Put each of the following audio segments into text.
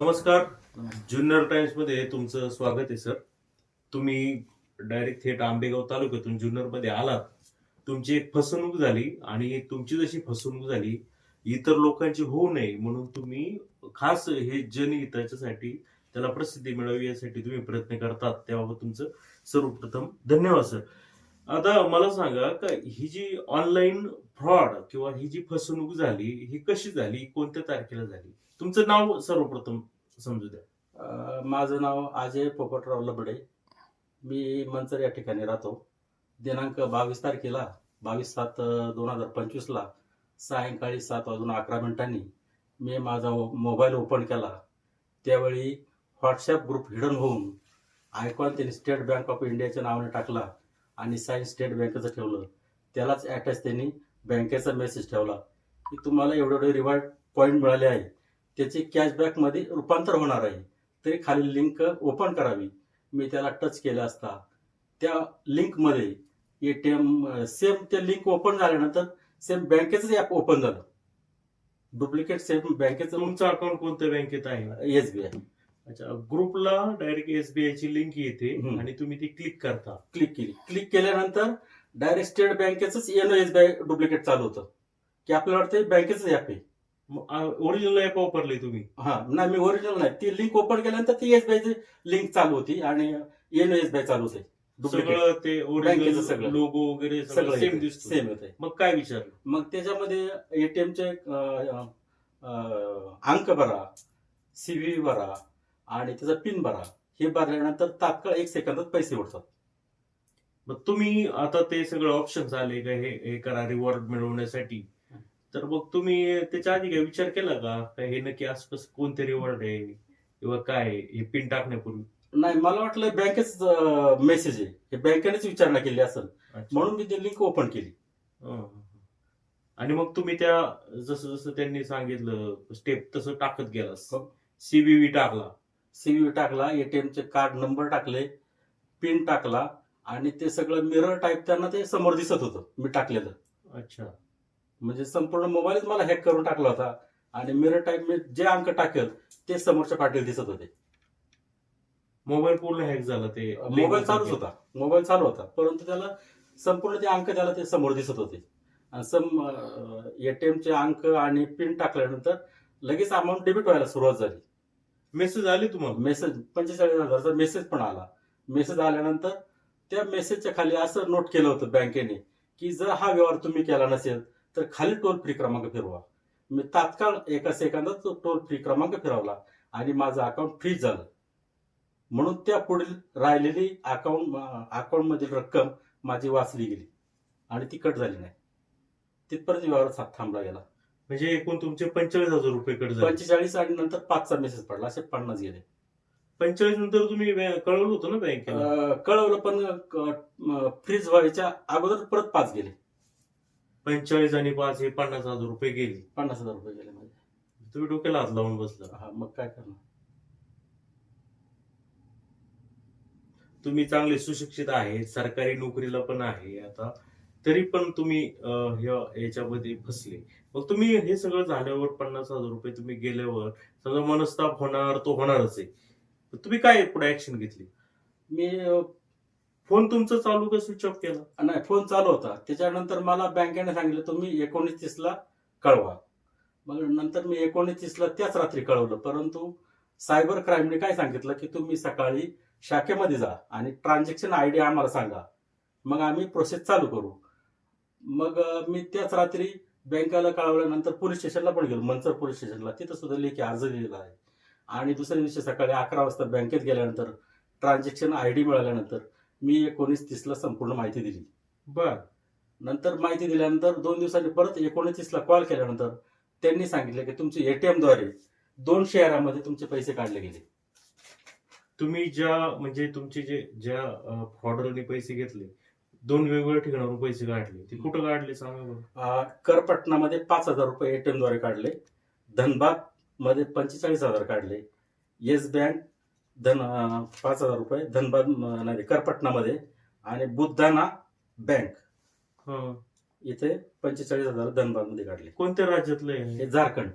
नमस्कार. जुन्नर टाइम्समध्ये तुमचं स्वागत आहे सर. तुम्ही डायरेक्ट थेट आंबेगाव तालुक्यातून जुन्नरमध्ये आलात. तुमची एक फसवणूक झाली आणि तुमची जशी फसवणूक झाली इतर लोकांची होऊ नये म्हणून तुम्ही खास हे जनहित याच्यासाठी त्याला प्रसिद्धी मिळावी यासाठी तुम्ही प्रयत्न करतात. त्याबाबत तुमचं सर्वप्रथम धन्यवाद सर. आता मला सांगा का ही जी ऑनलाईन फ्रॉड किंवा ही जी फसवणूक झाली ही कशी झाली कोणत्या तारखेला झाली? तुमचं नाव सर्वप्रथम समजू द्या. माझं नाव अजय पोपटराव लबडे. मी मंचर या ठिकाणी राहतो. दिनांक बावीस तारखेला बावीस सात दोन हजार पंचवीसला सायंकाळी सात वाजून अकरा मिनिटांनी मी माझा मोबाईल ओपन केला. त्यावेळी व्हॉट्सॲप ग्रुप हिडन होऊन आयकॉन त्यांनी स्टेट बँक ऑफ इंडियाच्या नावाने टाकला. आणि साईन स्टेट बँकेचं ठेवलं. त्यालाच अटॅच त्यांनी बँकेचा मेसेज ठेवला की तुम्हाला एवढे एवढे रिवॉर्ड पॉईंट मिळाले आहे. त्याचे कॅशबॅकमध्ये रूपांतर होणार आहे. तरी खाली लिंक ओपन करावी. मी त्याला टच केलं असता. त्या लिंकमध्ये ए टी एम सेम ते लिंक ओपन झाल्यानंतर सेम बँकेचंच ॲप ओपन झालं. डुप्लिकेट सेम बँकेचं तुमचं अकाउंट कोणत्या बँकेत आहे? एस बी आय अच्छा ग्रुपला डायरेक्ट एसबीआय ची लिंक येते हम्म. आणि तुम्ही ती क्लिक करता. क्लिक केली. क्लिक केल्यानंतर direct State बँकेचंच N S B I duplicate चालू होतं. की आपल्याला वाटतं बँकेचंच ॲप आहे. ओरिजिनल ॲप वापरले तुम्ही. हा नाही मी ओरिजिनल नाही. ती लिंक ओपन केल्यानंतर ती एस बी आयची लिंक चालू होती आणि एन एस बी चालू होते डुप्लिकेट सगळं ते बँकेचं ओरिजिनल सगळं. लोगो वगैरे सगळं सगळं सेम दिसतो. सेम येते मग काय विचारलं? मग त्याच्यामध्ये एटीएमचे अंक भरा सीव्ही भरा आणि त्याचा पिन भरा. हे भरल्यानंतर तात्काळ एक सेकंदात पैसे उठतात मग तुम्ही आता ते सगळं ऑप्शन आले का हे हे करा रिवॉर्ड मिळवण्यासाठी? तर मग तुम्ही त्याच्या आधी काय विचार केला का? हे नक्की असं कसं कोणते रिवॉर्ड आहे? किंवा काय? हे पिन टाकण्यापूर्वी? नाही मला वाटलं बँकेच मेसेज आहे. हे बँकेनेच विचारणा केली असेल. म्हणून मी ती लिंक ओपन केली. हं. आणि मग तुम्ही त्या जसं जसं त्यांनी सांगितलं स्टेप तसं टाकत गेलास. हो. सीबीव्ही टाकला. सीव्ही टाकला एटीएमचे कार्ड नंबर टाकले पिन टाकला आणि ते सगळं मिरर टाईप त्यांना ते समोर दिसत होतं मी टाकलेलं. अच्छा. म्हणजे संपूर्ण मोबाईलच मला हॅक करून टाकला होता आणि मिरर टाईप मी जे अंक टाकेल ते समोरच्या पाठीला दिसत होते. मोबाईल पूर्ण हॅक झाला ते मोबाईल चालूच होता मोबाईल चालू होता परंतु त्याला संपूर्ण ते अंक त्याला ते समोर दिसत होते. आणि सम एटीएमचे अंक आणि पिन टाकल्यानंतर लगेच अमाऊंट डेबिट व्हायला सुरुवात झाली. मेसेज आली तुम्हाला? मेसेज पंचेचाळीस हजारचा मेसेज पण आला. मेसेज आल्यानंतर त्या मेसेजच्या खाली असं नोट केलं होतं बँकेने की जर हा व्यवहार तुम्ही केला नसेल तर खाली टोल फ्री क्रमांक फिरवा. मी तात्काळ एका सेकंदात तो टोल फ्री क्रमांक फिरवला आणि माझं अकाउंट फ्रीज झालं. म्हणून त्या पुढील राहिलेली अकाउंट अकाउंटमधील रक्कम माझी वाचली गेली आणि ती कट झाली नाही. तिथपर्यंत व्यवहार थांबला गेला. म्हणजे एकूण तुमचे पंचेचाळीस हजार रुपये कट झाले. पंचेचाळीस आणि नंतर पाचचा मेसेज पडला असे पन्नास गेले. पंचेचाळीस नंतर तुम्ही बॅ- कळवलं होतं ना बँकेला? अं, कळवलं पण फ्रीज व्हायच्या अगोदर परत पाच गेले. पंचेचाळीस आणि पाच हे पन्नास हजार रुपये गेले. पन्नास हजार रुपये गेले माझे. तुम्ही डोक्याला हात लावून बसला. हा मग काय करणार? तुम्ही चांगले सुशिक्षित आहे सरकारी नोकरीला पण आहे आता तरी पण तुम्ही याच्यामध्ये फसले. मग तुम्ही हे सगळं झाल्यावर पन्नास हजार रुपये तुम्ही गेल्यावर समजा मनस्ताप होणार तो होणारच आहे. तुम्ही काय पुढे ऍक्शन घेतली? मी फोन तुमचा चालू का स्विच ऑफ केला? नाही फोन चालू होता. त्याच्यानंतर मला बँकेने सांगितलं तुम्ही एकोणीस तीसला कळवा. मग नंतर मी एकोणीस तीसला त्याच रात्री कळवलं. परंतु सायबर क्राईमने काय सांगितलं की तुम्ही सकाळी शाखेमध्ये जा आणि ट्रान्झॅक्शन आय डी आम्हाला सांगा. मग आम्ही प्रोसेस चालू करू. मग मी त्याच रात्री बँकेला कळवल्यानंतर पोलीस स्टेशनला पण गेलो मनसर पोलीस स्टेशनला. तिथं सुद्धा लेखी अर्ज दिलेला आहे. आणि दुसऱ्या दिवशी सकाळी अकरा वाजता बँकेत गेल्यानंतर ट्रान्झॅक्शन आय डी मिळाल्यानंतर मी एकोणीस तीसला संपूर्ण माहिती दिली. बर. नंतर माहिती दिल्यानंतर दोन दिवसांनी परत एकोणतीसला कॉल केल्यानंतर त्यांनी सांगितलं की तुमचे एटीएमद्वारे दोन शेअरामध्ये तुमचे पैसे काढले गेले. तुम्ही ज्या म्हणजे तुमचे जे ज्या फ्रॉडरने पैसे घेतले दोन वेगवेगळ्या ठिकाणावरून पैसे काढले. ते कुठं काढले सांगा बरं? करपटणामध्ये पाच हजार रुपये एटीएमद्वारे काढले. धनबादमध्ये पंचेचाळीस हजार काढले. येस बँक धन अं, पाच हजार रुपये. धनबाद म- नाही करपटणामध्ये आणि बुद्धाना बँक हं. इथे पंचेचाळीस हजार धनबादमध्ये काढले. कोणत्या राज्यातलं आहे? हे झारखंड.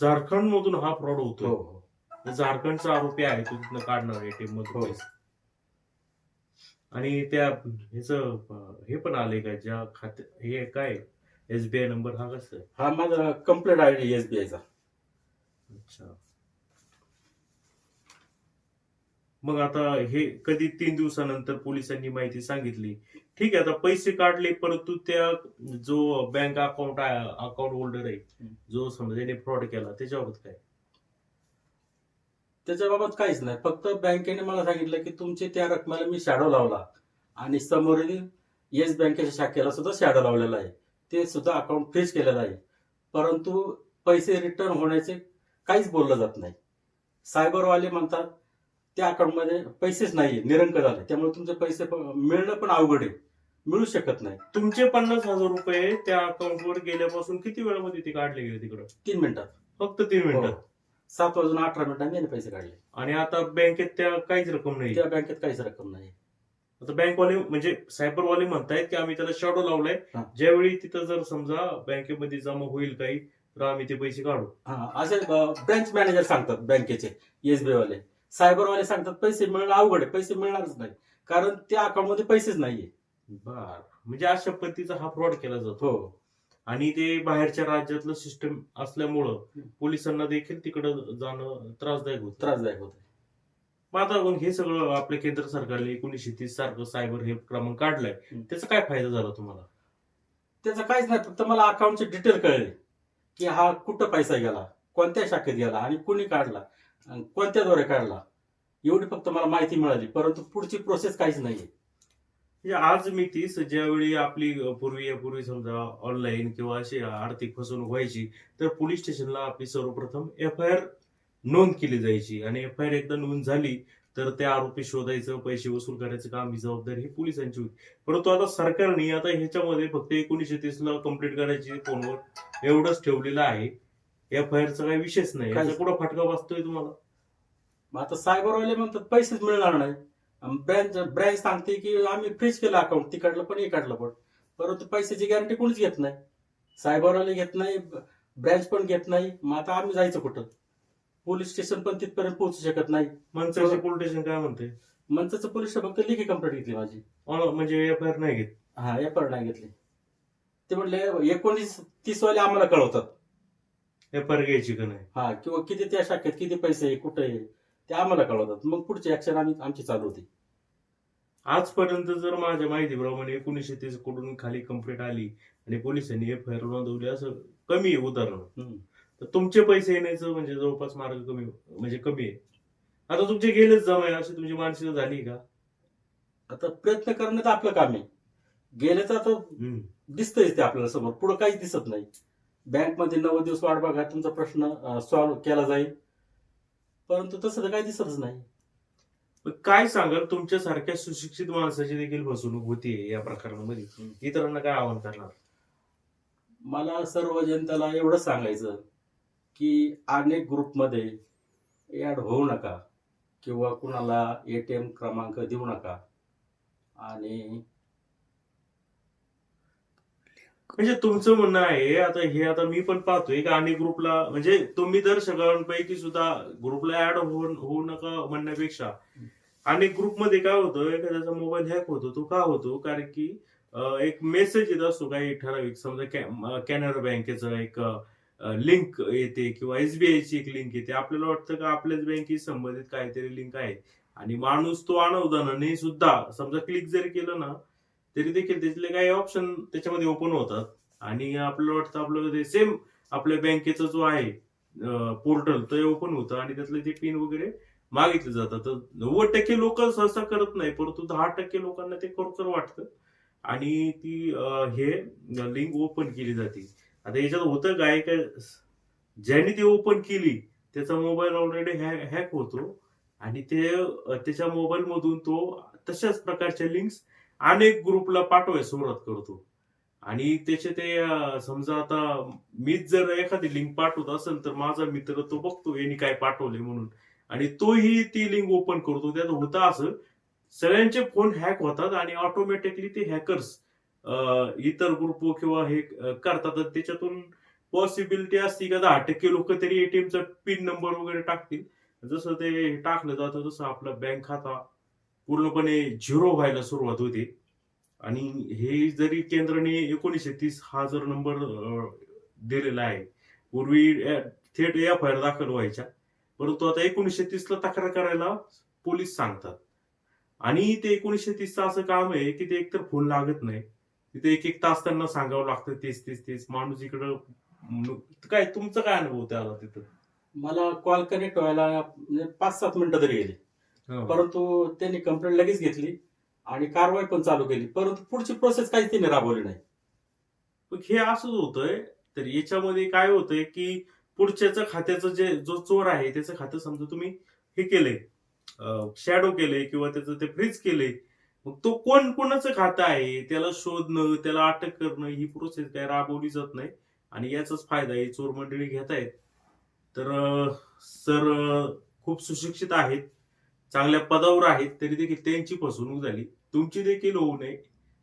झारखंड मधून हा फ्रॉड होतो हो हो. झारखंडचा आरोपी आहे तो तिथनं काढणार एटीएम मधून हो. पैसे. आणि त्या ह्याच हे पण आलंय का? ज्या खात्या हे काय? एसबीआय नंबर हा कसं? आहे हा माझा कंप्लीट आय डी एसबीआयचा अच्छा. मग आता हे कधी तीन दिवसानंतर पोलिसांनी माहिती सांगितली. ठीक आहे आता पैसे काढले परंतु त्या जो बँक अकाउंट अकाउंट होल्डर आहे. जो समजा ज्याने फ्रॉड केला त्याच्याबाबत काय? त्याच्याबाबत काहीच नाही. फक्त बँकेने मला सांगितलं की तुमचे त्या रकमेला मी शॅडो लावला. आणि समोरील येस बँकेच्या शाखेला सुद्धा शॅडो लावलेला आहे. ते सुद्धा अकाउंट फ्रीज केलेलं आहे. परंतु पैसे रिटर्न होण्याचे काहीच बोललं जात नाही. सायबरवाले म्हणतात त्या अकाउंटमध्ये पैसेच नाहीये निरंक झाले त्यामुळे तुमचे पैसे मिळणं पण अवघड आहे. मिळू शकत नाही. तुमचे पन्नास हजार रुपये त्या अकाउंटवर गेल्यापासून किती वेळामध्ये ते काढले गेले तिकडं? तीन मिनिटात. फक्त तीन मिनिटात. हो. सात वाजून अठरा मिनिटांनी याने पैसे काढले. आणि आता बँकेत त्या काहीच रक्कम नाही. त्या बँकेत काहीच रक्कम नाही. आता बँकवाले म्हणजे सायबरवाले म्हणतायत की आम्ही त्याला शॅडो लावलाय. हा. ज्यावेळी तिथं जर समजा बँकेमध्ये जमा होईल काही तर आम्ही ते पैसे काढू. हा असे ब्रँच मॅनेजर सांगतात बँकेचे एसबीआय वाले. सायबरवाले सांगतात पैसे मिळणं अवघड आहे पैसे मिळणारच नाही. कारण त्या अकाउंटमध्ये पैसेच नाहीये. बर. म्हणजे अशा पद्धतीचा हा फ्रॉड केला जातो. हो. आणि ते बाहेरच्या राज्यातलं सिस्टम असल्यामुळं पोलिसांना देखील तिकडं जाणं त्रासदायक होतं. त्रासदायक होत. मग आता मग हे सगळं आपल्या केंद्र सरकारने एकोणीसशे तीस सारखं सायबर हे क्रमांक काढलाय. त्याचा काय फायदा झाला तुम्हाला? त्याचं काहीच नाही फक्त मला अकाउंटचे डिटेल कळले की हा कुठं पैसा गेला कोणत्या शाखेत गेला आणि कुणी काढला कोणत्याद्वारे काढला एवढी फक्त मला माहिती मिळाली परंतु पुढची प्रोसेस काहीच नाहीये. आज मी तीस ज्यावेळी आपली पूर्वी पूर्वी समजा ऑनलाईन किंवा अशी आर्थिक फसवणूक व्हायची तर पोलीस स्टेशनला आपली सर्वप्रथम एफ आय आर नोंद केली जायची. आणि एफ आय आर एकदा नोंद झाली तर त्या आरोपी शोधायचं पैसे वसूल करायचं काम ही जबाबदारी ही पोलिसांची होती. परंतु आता सरकारने आता ह्याच्यामध्ये फक्त एकोणीसशे तीस ला कंप्लीट करायची फोनवर एवढंच ठेवलेलं आहे. एफ आय आरचा काही विषयच नाही. कुठं फटका बसतोय तुम्हाला? मग आता सायबरवाले म्हणतात पैसेच मिळणार नाही. ब्रँच ब्रँच सांगते की आम्ही फ्रीज केलं अकाउंट तिकडलं पण हे काढलं पण. परंतु पैशाची गॅरंटी कोणीच घेत नाही. सायबरवाले घेत नाही ब्रँच पण घेत नाही. मग आता आम्ही जायचं कुठं? पोलीस स्टेशन पण तिथपर्यंत पोहोचू शकत नाही. मनसेचे पोलीस स्टेशन काय म्हणते? मनसेचं पोलीस फक्त लेखी कंप्लेंट घेतली माझी. म्हणजे एफ आय आर नाही घेत? हा या पण नाही घेतली. ते म्हणले एकोणीस तीस वाले आम्हाला कळवतात. एफ आय आर घ्यायची का नाही? हा किंवा किती त्या शाखेत किती पैसे आहे कुठे आहे? ते आम्हाला कळवतात. मग पुढची ऍक्शन आम्ही आमची चालू होती. आजपर्यंत जर माझ्या माहितीप्रमाणे एकोणीसशे तीसकडून खाली कंप्लेंट आली आणि पोलिसांनी एफ आय आर नोंदवली असं कमी आहे उदाहरण. तर तुमचे पैसे येण्याचं म्हणजे जवळपास मार्ग कमी म्हणजे कमी आहे. आता तुमचे गेलेच जमा आहे. अशी तुमची मानसिकता झाली का? आता प्रयत्न करणं तर आपलं काम आहे. गेलं तर आता. दिसतंय ते आपल्याला समोर. पुढे काहीच दिसत नाही. बँकमध्ये नऊ दिवस वाट बघा तुमचा प्रश्न सॉल्व्ह केला जाईल. परंतु तसं तर काही दिसतच नाही. मग काय सांगाल? तुमच्यासारख्या सुशिक्षित माणसाची देखील फसवणूक होतीये या प्रकरणामध्ये. इतरांना काय आव्हान करणार? मला सर्व जनतेला एवढं सांगायचं की अनेक ग्रुपमध्ये ऍड होऊ नका किंवा कुणाला एटीएम क्रमांक देऊ नका. आणि म्हणजे तुमचं म्हणणं आहे आता हे आता मी पण पाहतोय का आणि ग्रुपला म्हणजे तुम्ही दर सगळ्यांपैकी सुद्धा ग्रुपला ऍड होऊ नका म्हणण्यापेक्षा. आणि ग्रुपमध्ये काय होतं एखाद्याचा मोबाईल हॅक होतो तो का होतो? कारण की एक मेसेज येत असतो काही ठराविक समजा कॅनरा बँकेचं एक लिंक येते किंवा एसबीआयची एक लिंक येते. आपल्याला वाटतं का आपल्याच बँकेशी संबंधित काहीतरी लिंक आहे. आणि माणूस तो अनवधानाने सुद्धा समजा क्लिक जरी केलं ना तरी देखील त्यातले काही ऑप्शन त्याच्यामध्ये ओपन होतात. आणि आपल्याला वाटतं आपलं ते सेम आपल्या बँकेचा जो आहे पोर्टल ते ओपन होतं आणि त्यातले ते पिन वगैरे मागितले जातात. तर नव्वद टक्के लोक सहसा करत नाही परंतु दहा टक्के लोकांना ते खरोखर वाटतं. आणि ती हे लिंक ओपन केली जाते. आता याच्यात होतं काय काय ज्याने ती ओपन केली त्याचा मोबाईल ऑलरेडी हॅक होतो. आणि ते त्याच्या मोबाईल मधून तो तशाच प्रकारच्या लिंक्स अनेक ग्रुपला पाठवायला सुरुवात करतो. आणि त्याचे ते समजा आता मीच जर एखादी लिंक पाठवत असेल तर माझा मित्र तो बघतो यांनी काय पाठवले म्हणून. आणि तोही ती लिंक ओपन करतो. त्यात होता असं सगळ्यांचे फोन हॅक होतात आणि ऑटोमॅटिकली ते हॅकर्स इतर ग्रुप किंवा हे करतात. त्याच्यातून पॉसिबिलिटी असते का दहा टक्के लोक तरी एटीएमचा पिन नंबर वगैरे टाकतील. जसं ते टाकलं जातं तसं आपला बँक खाता. पूर्णपणे झिरो व्हायला सुरुवात होते. आणि हे जरी केंद्राने एकोणीसशे तीस हा जर नंबर दिलेला आहे. पूर्वी थेट एफ आय आर दाखल व्हायच्या. परंतु आता एकोणीसशे तीसला तक्रार करायला पोलीस सांगतात. आणि ते एकोणीसशे तीसचं असं काम आहे की ते एकतर फोन लागत नाही. तिथे एक एक तास त्यांना सांगावं लागतं तेच तेच तेच. माणूस इकडं काय तुमचं काय अनुभव त्याला तिथं? मला कॉल कनेक्ट व्हायला म्हणजे पाच सात मिनिटं तरी गेली. परंतु त्यांनी कंप्लेंट लगेच घेतली आणि कारवाई पण चालू केली. परंतु पुढची प्रोसेस काहीच त्यांनी राबवली नाही. मग हे असंच होतंय तर याच्यामध्ये काय होतंय की पुढच्याचं खात्याचं जे जो चोर आहे त्याचं खातं समजा तुम्ही हे केलंय शॅडो केलंय किंवा त्याचं ते फ्रीज केलंय मग तो कोण कोणाचं खातं आहे? त्याला शोधणं त्याला अटक करणं ही प्रोसेस काय राबवली जात नाही. आणि याचाच फायदा आहे चोर मंडळी घेत आहेत तर सर खूप सुशिक्षित आहेत. चांगल्या पदावर आहेत तरी देखील त्यांची फसवणूक झाली. तुमची देखील होऊ नये.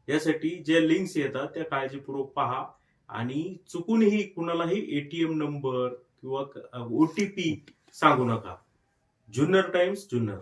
यासाठी ज्या लिंक्स येतात त्या काळजीपूर्वक पहा. आणि चुकूनही कुणालाही एटीएम नंबर किंवा ओ टी पी सांगू नका. जुन्नर टाइम्स जुन्नर.